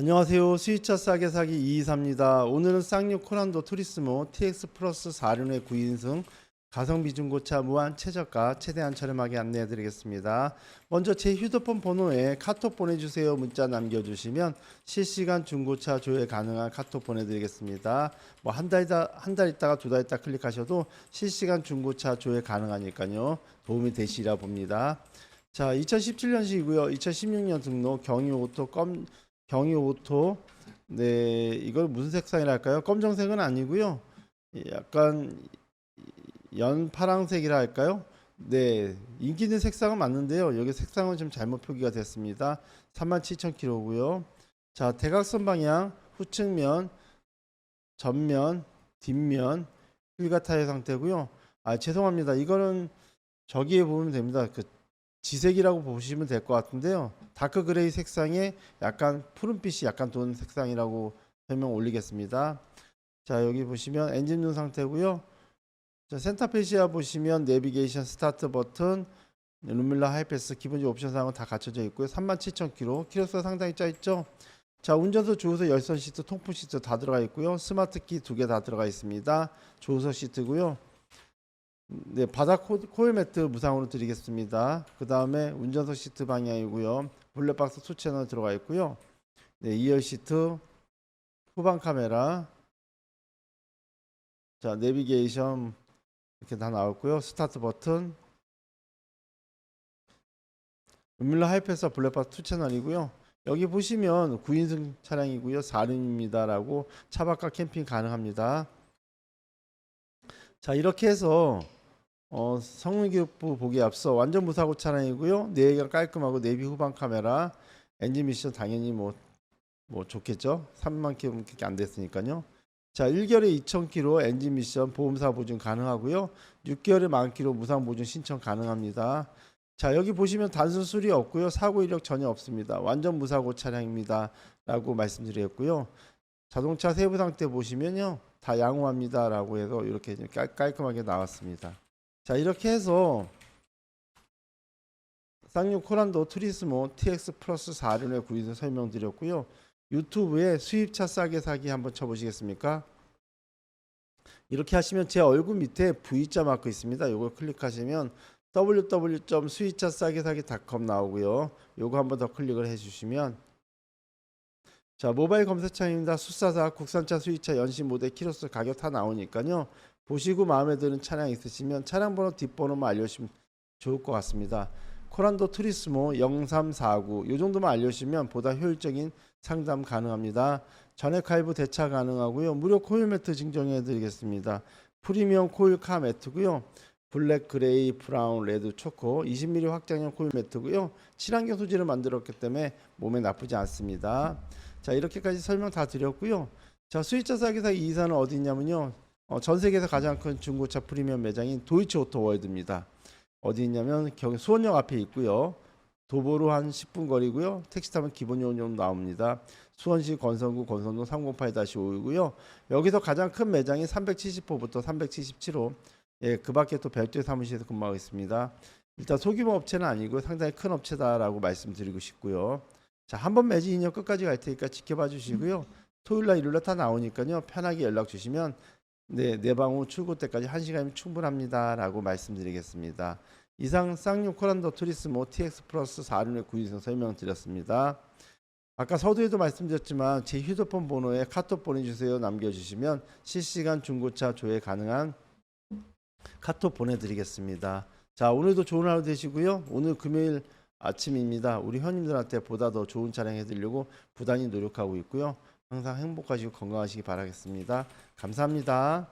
안녕하세요. 수입차 싸게 사기 224입니다. 오늘은 쌍욕 코란도 투리스모 TX 플러스 4륜의 9인승 가성비 중고차 무한 최저가 최대한 저렴하게 안내해 드리겠습니다. 먼저 제 휴대폰 번호에 카톡 보내주세요 문자 남겨주시면 실시간 중고차 조회 가능한 카톡 보내드리겠습니다. 뭐 한 달다 한 달 있다가 두 달 있다 클릭하셔도 실시간 중고차 조회 가능하니까요 도움이 되시리라 봅니다. 자 2017년식이고요 2016년 등록 경유 오토 껌 경유오토 네 이걸 무슨 색상이랄까요 검정색은 아니고요 약간 연파랑색이라 할까요? 네, 인기 있는 색상은 맞는데요. 여기 색상은 좀 잘못 표기가 됐습니다. 37,000km고요. 자, 대각선 방향, 후측면, 전면, 뒷면, 휠과 타이어 상태고요. 아, 죄송합니다. 이거는 저기에 보면 됩니다. 그 지색이라고 보시면 될 것 같은데요. 다크 그레이 색상에 약간 푸른빛이 약간 도는 색상이라고 설명 올리겠습니다. 자, 여기 보시면 엔진 룸 상태고요. 자, 센터페시아 보시면 내비게이션 스타트 버튼, 루밀라 하이패스 기본적 옵션 사항은 다 갖춰져 있고요. 37,000km, 키로수가 상당히 짧죠. 자, 운전석 조수석 열선 시트, 통풍 시트 다 들어가 있고요. 스마트 키 두 개 다 들어가 있습니다. 조수석 시트고요. 네, 바닥 코, 코일 매트 무상으로 드리겠습니다. 그 다음에 운전석 시트 방향이고요. 블랙박스 투 채널 들어가 있고요. 네, 2열 시트, 후방 카메라, 자, 내비게이션 이렇게 다 나왔고요. 스타트 버튼. 은밀라 하이패스 블랙박스 투 채널이고요. 여기 보시면 9인승 차량이고요. 4륜입니다라고 차박과 캠핑 가능합니다. 자, 이렇게 해서 어, 성능 기록부 보기에 앞서 완전 무사고 차량이고요. 내외가 깔끔하고 내비 후방 카메라, 엔진 미션 당연히 뭐, 뭐 좋겠죠. 3만 킬로밖에 안 됐으니까요. 자, 1개월에 2,000km 엔진 미션 보험사 보증 가능하고요. 6개월에 만 킬로 무상 보증 신청 가능합니다. 자, 여기 보시면 단순 수리 없고요. 사고 이력 전혀 없습니다. 완전 무사고 차량입니다 라고 말씀드렸고요. 자동차 세부 상태 보시면요. 다 양호합니다 라고 해서 이렇게 깔, 깔끔하게 나왔습니다. 자, 이렇게 해서 쌍용 코란도 트리스모 TX 플러스 4륜의 구입을 설명드렸고요. 유튜브에 수입차 싸게 사기 한번 쳐보시겠습니까? 이렇게 하시면 제 얼굴 밑에 V자 마크 있습니다. 이걸 클릭하시면 www.수입차 싸게 사기.com 나오고요. 요거 한번 더 클릭을 해주시면 자 모바일 검색창입니다. 수사사 국산차 수입차 연식 모델 키로수 가격 다 나오니까요. 보시고 마음에 드는 차량 있으시면 차량 번호 뒷번호만 알려주시면 좋을 것 같습니다. 코란도 트리스모 0349 이 정도만 알려주시면 보다 효율적인 상담 가능합니다. 전액 할부 대차 가능하고요. 무료 코일 매트 증정해 드리겠습니다. 프리미엄 코일 카 매트고요. 블랙, 그레이, 브라운, 레드, 초코 20mm 확장형 코일 매트고요. 친환경 소재를 만들었기 때문에 몸에 나쁘지 않습니다. 자 이렇게까지 설명 다 드렸고요. 자 수입차 사기사 이사는 어디 있냐면요. 어, 전 세계에서 가장 큰 중고차 프리미엄 매장인 도이치 오토 월드입니다. 어디 있냐면 경기 수원역 앞에 있고요. 도보로 한 10분 거리고요. 택시 타면 기본 요금 나옵니다. 수원시 건성구 건성동 308-5이고요. 여기서 가장 큰 매장이 370호부터 377호. 예, 그 밖에 또 별도의 사무실에서 근무하고 있습니다. 일단 소규모 업체는 아니고 상당히 큰 업체다라고 말씀드리고 싶고요. 자, 한 번 매진 인연 끝까지 갈 테니까 지켜봐 주시고요. 토요일 날 일요일 날다 나오니까요. 편하게 연락 주시면 네, 내방 후 출고 때까지 1시간이면 충분합니다라고 말씀드리겠습니다. 이상 쌍용 코란도 투리스모 TX 플러스 4륜의 구인승 설명드렸습니다. 아까 서두에도 말씀드렸지만 제 휴대폰 번호에 카톡 보내주세요 남겨주시면 실시간 중고차 조회 가능한 카톡 보내드리겠습니다. 자 오늘도 좋은 하루 되시고요. 오늘 금요일 아침입니다. 우리 현님들한테 보다 더 좋은 차량 해드리려고 부단히 노력하고 있고요. 항상 행복하시고 건강하시기 바라겠습니다. 감사합니다.